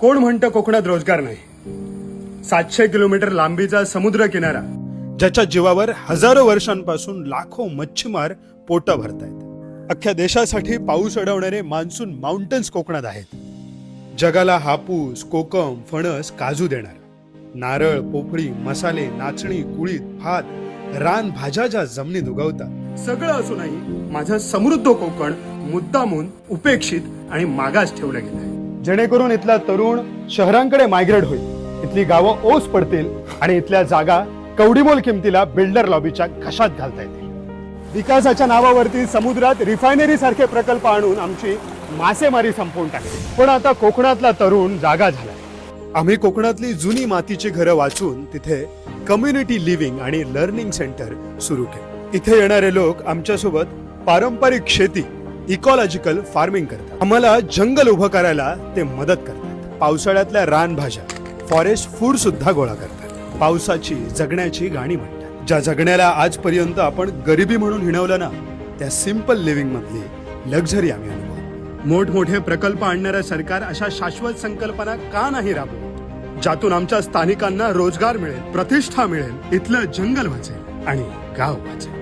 कोण म्हणतं कोकणात रोजगार नाही? सातशे किलोमीटर लांबीचा समुद्र किनारा ज्याच्या जीवावर हजारो वर्षांपासून लाखो मच्छीमार पोट भरतायत. अख्ख्या देशासाठी पाऊस अडवणारे मान्सून माउंटन्स कोकणात आहेत. जगाला हापूस कोकम फणस काजू देणार. नारळ पोफळी मसाले नाचणी कुळीत भात रान भाज्या ज्या जमिनीत उगवतात. सगळं असूनही माझं समृद्ध कोकण मुद्दामून उपेक्षित आणि मागास ठेवलं आहे जेणेकरून इथला तरुण शहरांकडे मायग्रेट होईल. इथली गावं ओस पडतील आणि इथल्या जागा कवडीमोल किमतीला बिल्डर लॉबीच्या घशात घालता येतील. विकासाच्या नावावरती समुद्रात रिफायनरी सारखे प्रकल्प आणून आमची मासेमारी संपवून टाकली. पण आता कोकणातला तरुण जागा झाला आम्ही कोकणातली जुनी मातीची घरं वाचून तिथे कम्युनिटी लिव्हिंग आणि लर्निंग सेंटर सुरू केले. इथे येणारे लोक आमच्यासोबत पारंपरिक शेती इकॉलॉजिकल फार्मिंग करतात. आम्हाला जंगल उभं करायला ते मदत करतात. पावसाळ्यातल्या रानभाज्या फॉरेस्ट फूड सुद्धा गोळा करतात. पावसाची जगण्याची गाणी म्हणतात. ज्या जगण्याला आजपर्यंत आपण गरिबी म्हणून हिणवलं ना त्या सिंपल लिव्हिंग मधली लक्झरी आम्ही अनुभव मोठमोठे प्रकल्प आणणारं सरकार अशा शाश्वत संकल्पना का नाही राबवत? ज्यातून आमच्या स्थानिकांना रोजगार मिळेल प्रतिष्ठा मिळेल इथलं जंगल वाचेल आणि गाव वाचेल.